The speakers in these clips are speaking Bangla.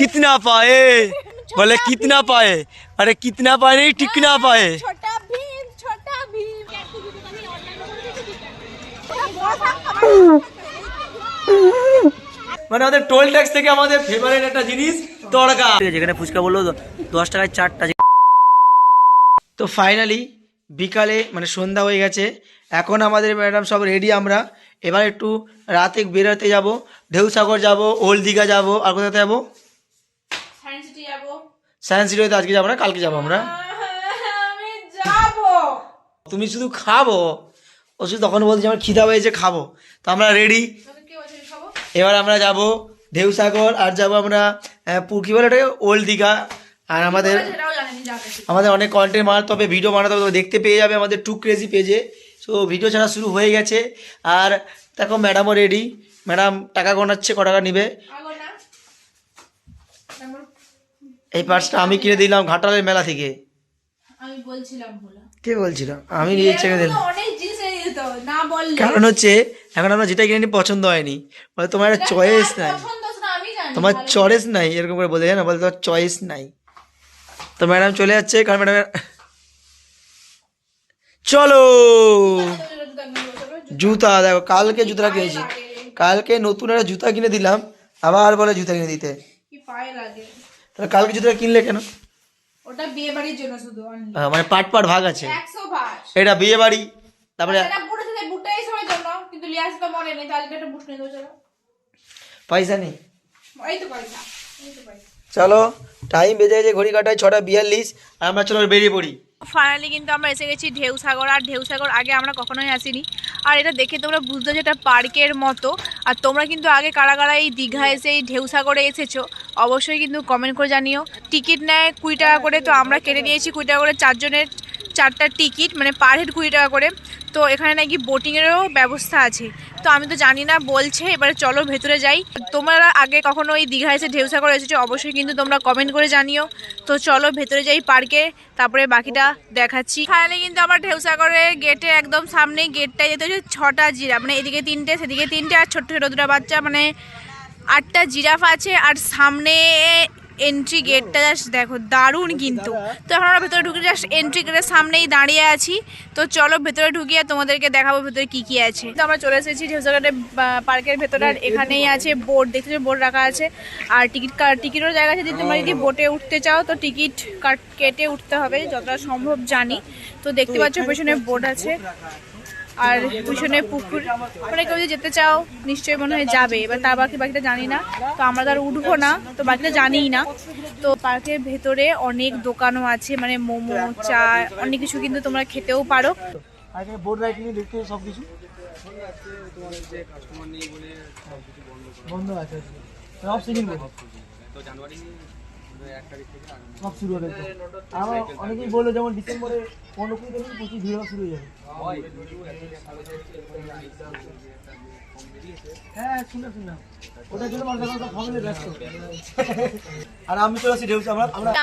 कितना पाए बोले कितना पाए अरे कितना पाए नहीं टिकना पाए छोटा भीम छोटा भीम মানে আমাদের টোল ট্যাক্স থেকে আমাদের ফেভারিট একটা জিনিস তড়কা যেখানে ফুচকা বললো দশ টাকায় চারটা তো ফাইনালি বিকালে মানে সন্ধ্যা হয়ে গেছে এখন আমাদের ম্যাডাম সব রেডি আমরা এবার একটু রাতে বেরোতে যাব ঢেউসাগর যাব ওল্ড দীঘা যাব আর কোথাতে যাবো সায়েন্স সিটি যাবো সায়েন্স সিটিতে আজকে যাব না কালকে যাব আমরা। তুমি শুধু খাব ও শুধু তখন বলছে আমার খিদা হয়েছে খাব। তো আমরা রেডি এবার আমরা যাব ঢেউসাগর আর যাব আমরা কি বলে ওটাকে? ওল্ড দীঘা আর আমাদের আমাদের অনেক কন্টেন্ট বানাতে হবে ভিডিও বানাতে হবে দেখতে পেয়ে যাবে আমাদের টু ক্রেজি পেজে সো ভিডিও ছাড়া শুরু হয়ে গেছে। আর দেখো ম্যাডামও রেডি ম্যাডাম টাকা গোনাচ্ছে ক টাকা নিবে আগো না তারপর এই পার্সটা আমি কিনে দিলাম ঘাটালের মেলা থেকে। আমি বলছিলাম কে বলছিল? আমি নিয়ে ইচ্ছে দিলাম। কারণ হচ্ছে এখন আমরা যেটা কিনে নিই পছন্দ হয়নি। বলে তোমার একটা চয়েস নাই। তোমার চয়েস নাই এরকম করে বলে না বলে তোমার চয়েস নাই। তো ম্যাডাম চলে যাচ্ছে কারণ ম্যাডাম চলো! জুতা দেখো কালকে জুতাটা কিনেছি। কালকে নতুন একটা জুতা কিনে দিলাম আবার বলে জুতা কিনে দিতে। পায়ে লাগে? তাহলে কালকে জুতাটা কিনলে কেন? ওটা বিয়ে বাড়ির জন্য শুধু only। মানে পাট পাট ভাগ আছে। একশো ভাগ। এটা বিয়ে বাড়ি তারপরে এটা বুটে থেকে বুটটা এই সময় জন্য কিন্তু লিয়াস তো মনে নেই তাহলে একটা বুট দেবো চলো। পয়সা নেই। এই তো পয়সা এই তো পয়সা। চলো টাইম বেজে গেছে ঘড়ি কাটায় ছটা বিয়াল্লিশ আর আমরা চলো বেরিয়ে পড়ি। ফাইনালি কিন্তু আমরা এসে গেছি ঢেউসাগর আর ঢেউসাগর আগে আমরা কখনোই আসিনি। আর এটা দেখে তোমরা বুঝতে যে এটা পার্কের মতো আর তোমরা কিন্তু আগে কারা কারা এই দীঘা এসে এই ঢেউসাগরে এসেছ অবশ্যই কিন্তু কমেন্ট করে জানিও। টিকিট নেয় কুড়ি টাকা করে, তো আমরা কেটে নিয়েছি কুড়ি টাকা করে। চারজনের চারটা টিকিট মানে পার হেড কুড়ি টাকা করে। তো এখানে নাকি বোটিংয়েরও ব্যবস্থা আছে। তো আমি তো জানি না, বলছে। এবারে চলো ভেতরে যাই। তোমরা আগে কখনো ওই দীঘা এসে ঢেউসাগর এসেছ? অবশ্যই কিন্তু তোমরা কমেন্ট করে জানিও। তো চলো ভেতরে যাই পার্কে তারপরে বাকিটা দেখাচ্ছি। ফাইনালি কিন্তু আমার ঢেউসাগরের গেটে একদম সামনেই গেটটায় যেতে হচ্ছে, ছটা জিরা। মানে এদিকে তিনটে, সেদিকে তিনটে, আর ছোট্ট ছোটো দুটো বাচ্চা। মানে আটটা জিরাফ আছে আর সামনে এন্ট্রি গেটটা জাস্ট দেখো, দারুণ কিন্তু। তো এখন আমরা ভেতরে ঢুকে জাস্ট এন্ট্রি গেটের সামনেই দাঁড়িয়ে আছি। তো চলো ভেতরে ঢুকিয়ে তোমাদেরকে দেখাবো ভেতরে কি কি আছে। তো আমরা চলে এসেছি ঢেউসাঘাটে পার্কের ভেতরে। আর এখানেই আছে বোর্ড, দেখতে বোর্ড রাখা আছে। আর টিকিট টিকিটেরও জায়গা আছে, যদি তোমরা যদি বোটে উঠতে চাও, তো টিকিট কাট কেটে উঠতে হবে, যতটা সম্ভব জানি। তো দেখতে পাচ্ছ পেছনে বোর্ড আছে। আর পিছনে পুকুর। মানে কেউ যদি যেতে চাও, নিশ্চয়ই মনে হয় যাবে, এবার তার বাকি বাকিটা জানি না। তো আমরা তো আর উঠবো না, তো বাকিটা জানিই না। তো পার্কের ভেতরে অনেক দোকানও আছে মানে মোমো, চা, অনেক কিছু কিন্তু তোমরা খেতেও পারো। বন্ধ আছে। সব সিজন সব শুরু হবে। আমার অনেকেই বলল যেমন ডিসেম্বরে পনেরো কুড়ি তারিখ প্রচুর ভিড় শুরু হয়ে যাবে। হ্যাঁ শুনলাম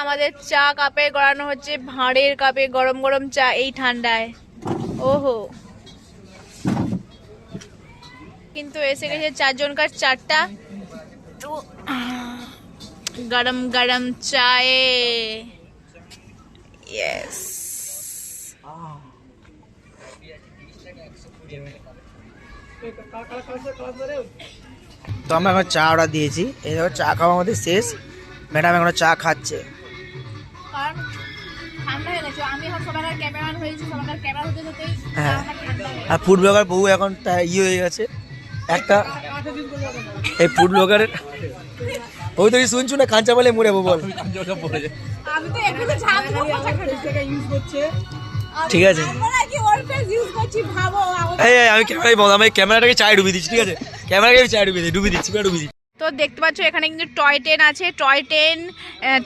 আমাদের চা কাপে গড়ানো হচ্ছে ভাঁড়ের কাপে গরম গরম চা এই ঠান্ডায়। ওহো। কিন্তু এসে গেছে চারজনকার চারটা। তো গরম গরম চায়ে। ইয়েস তো আমরা এখন চা অর্ডার দিয়েছি। এই দেখো চা খাওয়া আমাদের শেষ। ম্যাডাম এখন চা খাচ্ছে। কারণ ঠান্ডা হয়ে। আর ফুড ব্লগার বউ এখন ইয়ে হয়ে গেছে। একটা এই ফুড ব্লগারের ওই তো কি শুনছু না কাঁচা বলে মরে বল। আমি তো এখানে ছাড়বো কথা খাচ্ছি ঠিক আছে। আমি ক্যামেরাই বল আমি ক্যামেরাটাকে চায় ডুবি দিচ্ছি ঠিক আছে? ক্যামেরাকে আমি চায় ডুবি দিই ডুবি দিচ্ছি পুরো দিচ্ছি। তো দেখতে পাচ্ছ এখানে কিন্তু টয় ট্রেন আছে। টয় ট্রেন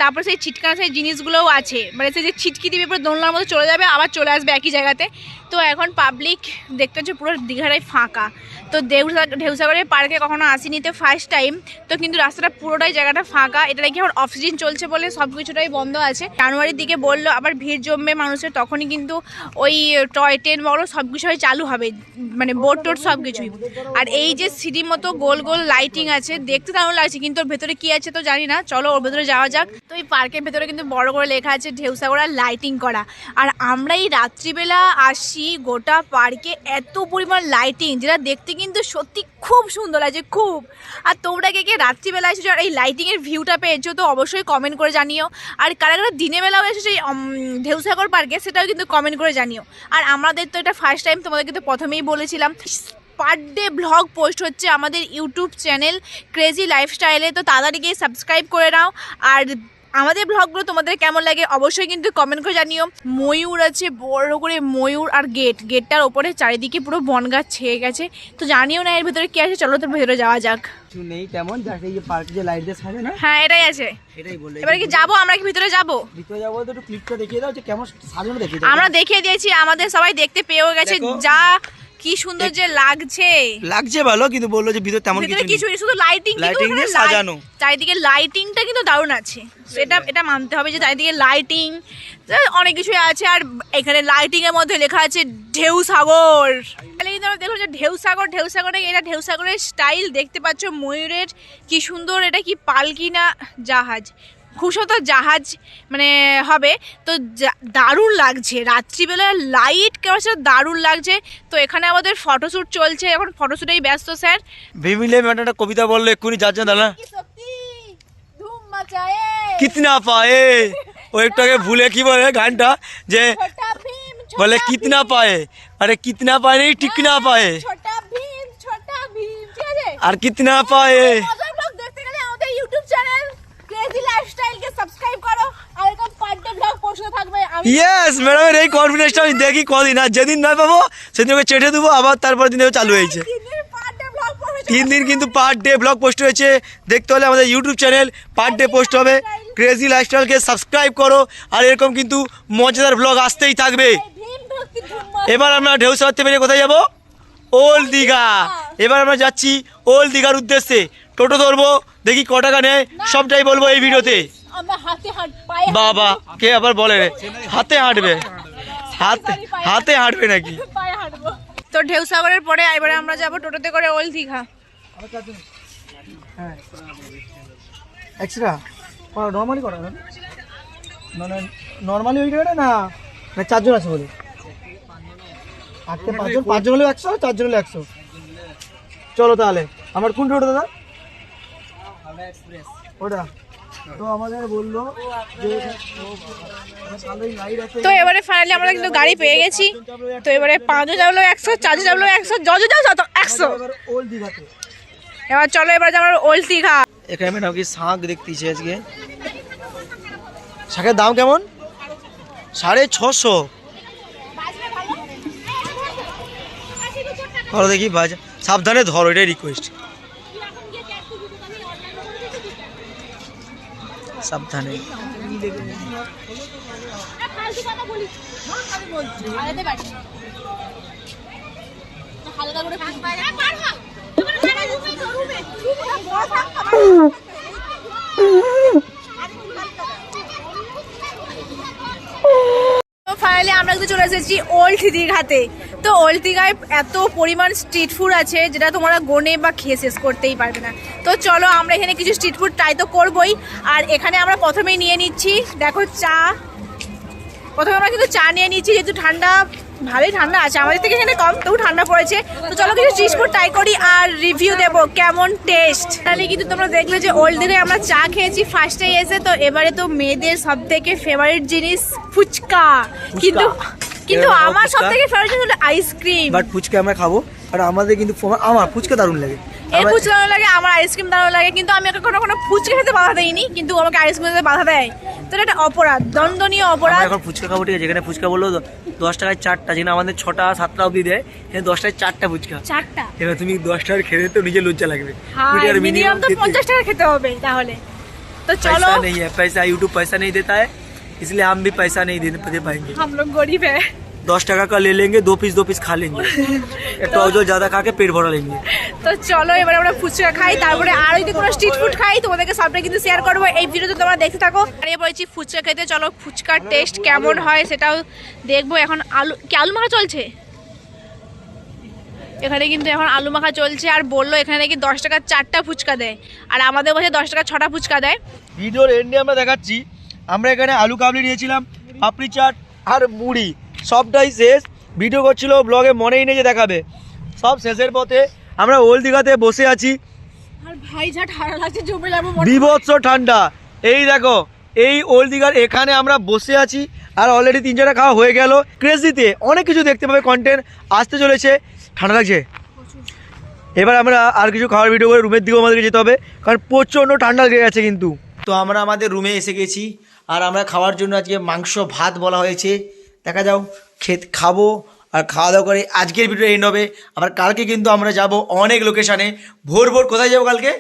তারপর সেই ছিটকানো সেই জিনিসগুলোও আছে। মানে সেই যে ছিটকি দিবে পুরো দোলনার মতো চলে যাবে আবার চলে আসবে একই জায়গাতে। তো এখন পাবলিক দেখতে হচ্ছে পুরো দীঘাটাই ফাঁকা। তো দেউসা ঢেউসাগরের পার্কে কখনো আসিনি তো ফার্স্ট টাইম তো কিন্তু রাস্তাটা পুরোটাই জায়গাটা ফাঁকা। এটা নাকি এখন অফ সিজন চলছে বলে সব কিছুটাই বন্ধ আছে। জানুয়ারির দিকে বলল, আবার ভিড় জমবে মানুষের, তখনই কিন্তু ওই টয় ট্রেন বলো সব কিছুই চালু হবে। মানে বোট টোট সব কিছুই আর এই যে সিঁড়ির মতো গোল গোল লাইটিং আছে, দেখতে দারুণ লাগছে, কিন্তু ওর ভেতরে কি আছে তো জানি না। চলো ওর ভেতরে যাওয়া যাক। তো এই পার্কের ভেতরে কিন্তু বড় করে লেখা আছে ঢেউসাগর লাইটিং করা। আর আমরা এই রাত্রিবেলা আসি গোটা পার্কে এত পরিমাণ লাইটিং যেটা দেখতে কিন্তু সত্যি খুব সুন্দর লাগছে, খুব। আর তোমরা কে কে রাত্রিবেলা এসেছ আর এই লাইটিংয়ের ভিউটা পেয়েছ তো অবশ্যই কমেন্ট করে জানিও। আর কারা কারা দিনের বেলাও এসেছ এই ঢেউসাগর পার্কে সেটাও কিন্তু কমেন্ট করে জানিও। আর আমাদের তো এটা ফার্স্ট টাইম তোমাদের কিন্তু প্রথমেই বলেছিলাম পার ডে ব্লগ পোস্ট হচ্ছে আমাদের ইউটিউব চ্যানেল ক্রেজি লাইফস্টাইলে তো তাড়াতাড়ি গিয়ে সাবস্ক্রাইব করে নাও। আর আমাদের ব্লগগুলো তোমাদের কেমন লাগে অবশ্যই কিন্তু কমেন্ট করে জানিও। ময়ূর আছে বড় করে ময়ূর আর গেট। গেটটার ওপরে চারিদিকে পুরো বন গাছ ছেয়ে গেছে। তো জানিও না এর ভেতরে কি আছে চলো তোর ভেতরে যাওয়া যাক। কিছু নেই তেমন যাকে এই যে পার্কে যে লাইট দিয়ে সাজে না হ্যাঁ এটাই আছে। এটাই এবারে কি যাব? আমরা কি ভিতরে যাব? ভিতরে যাব তো একটু ক্লিপটা দেখিয়ে দাও যে কেমন সাজানো দেখিয়ে দাও। আমরা দেখিয়ে দিয়েছি আমাদের সবাই দেখতে পেয়েও গেছে। যা কি সুন্দর যে লাগছে। লাগছে ভালো কিন্তু বলল যে ভিতরে তেমন কিছু কিছু শুধু লাইটিং Lighting দিয়ে সাজানো। চারিদিকে লাইটিংটা কিন্তু দারুণ আছে। এটা এটা মানতে হবে যে চারিদিকে লাইটিং অনেক কিছুই আছে আর এখানে লাইটিং এর মধ্যে লেখা আছে ঢেউ সাগর। তাহলে কিন্তু দেখলাম যে ঢেউ সাগর ঢেউ সাগরে এটা ঢেউ সাগরের স্টাইল দেখতে পাচ্ছ ময়ূরের। কি সুন্দর এটা কি পালকি না জাহাজ। খুব সুন্দর জাহাজ মানে হবে তো যা- দারুণ লাগছে রাত্রিবেলা লাইট কেমন দারুণ লাগছে তো এখানে আমাদের ফটোশ্যুট চলছে এখন ফটোশ্যুটেই ব্যস্ত স্যার ভিমিলে ম্যাডাম একটা কবিতা বলল এক্ষুনি ধুম মাচায়ে কিতনা পায়ে ও একটু আগে ভুলে কি বলে গানটা যে ছোটা ভীম ছোটা বলে কিতনা পায়ে আরে কিতনা পায়ে নেই টিকনা পায়ে ছোটা ভীম ছোটা ভীম ঠিক আছে আর কিতনা পায়ে মজার ব্লগ দেখতে গেলে আমাদের ইউটিউব চ্যানেল ক্রেজি লাইফস্টাইল কে সাবস্ক্রাইব করো আর এরকম পার ডে ব্লগ পোস্ট থাকবে আমি ইয়েস ম্যাডামের এই কনফিডেন্সটা আমি দেখি কদিন আর যেদিন নয় পাবো সেদিন ওকে চেটে দেবো আবার তারপর দিন থেকে চালু হয়েছে। তিন দিন কিন্তু পার ডে ব্লগ পোস্ট হয়েছে। দেখতে হলে আমাদের YouTube channel per day post হবে। ক্রেজি লাইফস্টাইলকে সাবস্ক্রাইব করো আর এরকম কিন্তু মজাদার ব্লগ আসতেই থাকবে। এবার আমরা ঢেউ সারতে পেরে কোথায় যাব? ওল দীঘা এবার আমরা যাচ্ছি ওল দীঘার উদ্দেশ্যে। টোটো ধরবো দেখি ক টাকা নেয় সবটাই বলব এই ভিডিওতে। বাবা কে আবার বলে রে? হাতে হাঁটবে। হাতে হাতে হাঁটবে নাকি? তো ঢেউ সাগরের পরে এবারে আমরা যাব টোটোতে করে ওল দীঘা। এক্সট্রা নর্মালি করা মানে নর্মালি ওই না? না চারজন আছে বলে। আটকে পাঁচজন পাঁচজন হলে একশো চারজন হলে একশো। চলো তাহলে। আমার কোন টোটো দাদা? ওটা? তো আমাদের বলল যে তো এবারে ফাইনালি আমরা কিন্তু গাড়ি পেয়ে গেছি। তো এবারে পাঁচজন যাবলো একশো চারজন যাবলো একশো যত যাও তত একশো। এবার ওল্ড দীঘাতে। এবার চলো এবার আমরা ওল্ড দীঘা। এখানে আমি নাকি শাঁখ দেখতেছি আজকে। শাঁখের দাম কেমন? সাড়ে ছশো। ধরো দেখি বাজা সাবধানে ধরো এটাই রিকোয়েস্ট সাবধানে। ফাইনালি আমরা কিন্তু চলে এসেছি ওল্ড দীঘাতে তো ওল্ড দীঘায় এত পরিমাণ স্ট্রিট ফুড আছে যেটা তোমরা গনে বা খেয়ে শেষ করতেই পারবে না। তো চলো আমরা এখানে কিছু স্ট্রিট ফুড ট্রাই তো করবোই। আর এখানে আমরা প্রথমেই নিয়ে নিচ্ছি দেখো চা। প্রথমে আমরা কিন্তু চা নিয়ে নিচ্ছি যেহেতু ঠান্ডা ভালোই ঠান্ডা আছে আমাদের থেকে এখানে কম তবু ঠান্ডা পড়েছে। তো চলো কিছু স্ট্রিট ফুড ট্রাই করি আর রিভিউ দেবো কেমন টেস্ট তাহলে কিন্তু তোমরা দেখলে যে ওল্ড দিঘায় আমরা চা খেয়েছি ফার্স্টে এসে তো এবারে তো মেয়েদের সব থেকে ফেভারিট জিনিস ফুচকা। কিন্তু কিন্তু আমার সবথেকে ফেভারিট হলো আইসক্রিম বাট ফুচকা আমরা খাব আর আমাদের কিন্তু আমার ফুচকা দারুণ লাগে। এই ফুচকা দারুণ লাগে আমার আইসক্রিম দারুণ লাগে কিন্তু আমি কখনো কোনো ফুচকা খেতে বাধা দেইনি কিন্তু আমাকে আইসক্রিম খেতে বাধা দেয়। তো এটা অপরাধ দণ্ডনীয় অপরাধ। এখন ফুচকা খাব ঠিক আছে? যেখানে ফুচকা বলল দশ টাকায় চারটা যেখানে আমাদের ছটা সাতটা অবধি দেয় সেখানে দশ চারটা ফুচকা। চারটা? এবার তুমি দশ টাকার খেতে তো নিজে লজ্জা লাগবে। হ্যাঁ, মিনিমাম তো পঞ্চাশ টাকা খেতে হবে তাহলে। তো চলো। নেই পয়সা ইউটিউব পয়সা নেই দেতা হ্যাঁ इसलिए हम भी पैसा नहीं दे दे पाएंगे हम लोग गरीब है दस टका का ले लेंगे दो पीस दो पीस खा लेंगे तो जो ज़्यादा खा के पेट भरा लेंगे তো চলো এবার আমরা ফুচকা খাই তারপরে আর যদি কোনো স্ট্রিট ফুড খাই তোমাদেরকে সবটা কিন্তু শেয়ার করবো এই ভিডিওতে তোমরা দেখতে থাকো দাঁড়িয়ে পড়েছি ফুচকা খেতে চলো ফুচকার টেস্ট কেমন হয় সেটাও দেখবো এখন আলু কি আলু মাখা চলছে এখানে কিন্তু এখন আলু মাখা চলছে আর বললো এখানে নাকি দশ টাকার চারটা ফুচকা দেয় আর আমাদের বসে দশ টাকা ছটা ফুচকা দেয় ভিডিওর এন্ডে আমরা দেখাচ্ছি আমরা এখানে আলু কাবলি নিয়েছিলাম পাপড়ি চাট আর মুড়ি। সবটাই শেষ। ভিডিও করছিল ব্লগে মনেই নেই যে দেখাবে। সব শেষের পথে আমরা ওল্ড দীঘাতে বসে আছি। বিভৎস ঠান্ডা। এই দেখো এই ওল্ড দীঘার এখানে আমরা বসে আছি আর অলরেডি তিন চারটা খাওয়া হয়ে গেল। ক্রেজিতে অনেক কিছু দেখতে পাবে কন্টেন্ট আসতে চলেছে। ঠান্ডা লাগছে? এবার আমরা আর কিছু খাওয়ার ভিডিও করে রুমের দিকেও আমাদেরকে যেতে হবে কারণ প্রচণ্ড ঠান্ডা লেগে গেছে কিন্তু। তো আমরা আমাদের রুমে এসে গেছি। আর আমরা খাওয়ার জন্য আজকে মাংস ভাত বলা হয়েছে। দেখা যাও খেত খাব আর খাওয়া দাওয়া করে আজকের ভিডিও এন্ড হবে। আবার কালকে কিন্তু আমরা যাব অনেক লোকেশানে ভোর ভোর কোথায় যাব কালকে?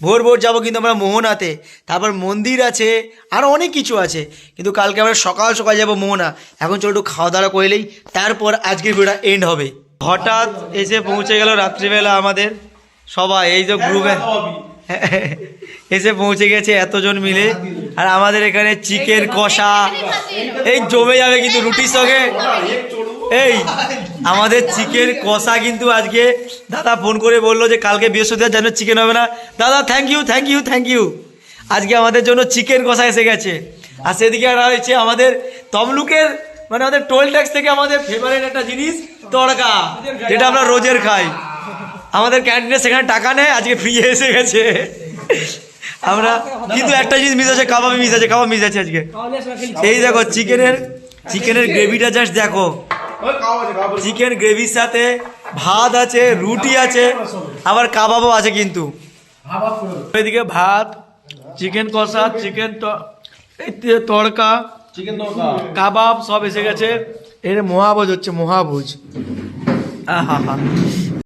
ভোর ভোর যাব কিন্তু আমরা মোহনাতে। তারপর মন্দির আছে আরও অনেক কিছু আছে। কিন্তু কালকে আমরা সকাল সকাল যাব মোহনা। এখন চলো একটু খাওয়া দাওয়া করলেই তারপর আজকের ভিডিওটা এন্ড হবে। হঠাৎ এসে পৌঁছে গেল রাত্রিবেলা আমাদের সবাই এই যে গ্রুপে এসে পৌঁছে গেছে এতজন মিলে। আর আমাদের এখানে চিকেন কষা। এই জমে যাবে কিন্তু রুটির সঙ্গে। এই আমাদের চিকেন কষা কিন্তু আজকে দাদা ফোন করে বলল যে কালকে বৃহস্পতিবার যেন চিকেন হবে না। দাদা thank you thank you thank you আজকে আমাদের জন্য চিকেন কষা এসে গেছে। আর সেদিকে আর রয়েছে আমাদের তমলুকের মানে আমাদের টোল ট্যাক্স থেকে আমাদের ফেভারিট একটা জিনিস তড়কা যেটা আমরা রোজের খাই। আমাদের ক্যান্টিনে সেখানে টাকা নেয় আজকে ফ্রি এসে গেছে। আমরা কিন্তু একটা জিনিস মিস আছে কাবাব মিস আছে কাবাব মিস আছে আজকে। এই দেখো চিকেনের চিকেনের গ্রেভিটা জাস্ট দেখো। চিকেন গ্রেভির সাথে ভাত আছে রুটি আছে আবার কাবাবও আছে কিন্তু। এদিকে ভাত চিকেন কষা চিকেন তড়কা চিকেন কাবাব সব এসে গেছে। এর মহাভোজ হচ্ছে মহাভোজ। আহা হা।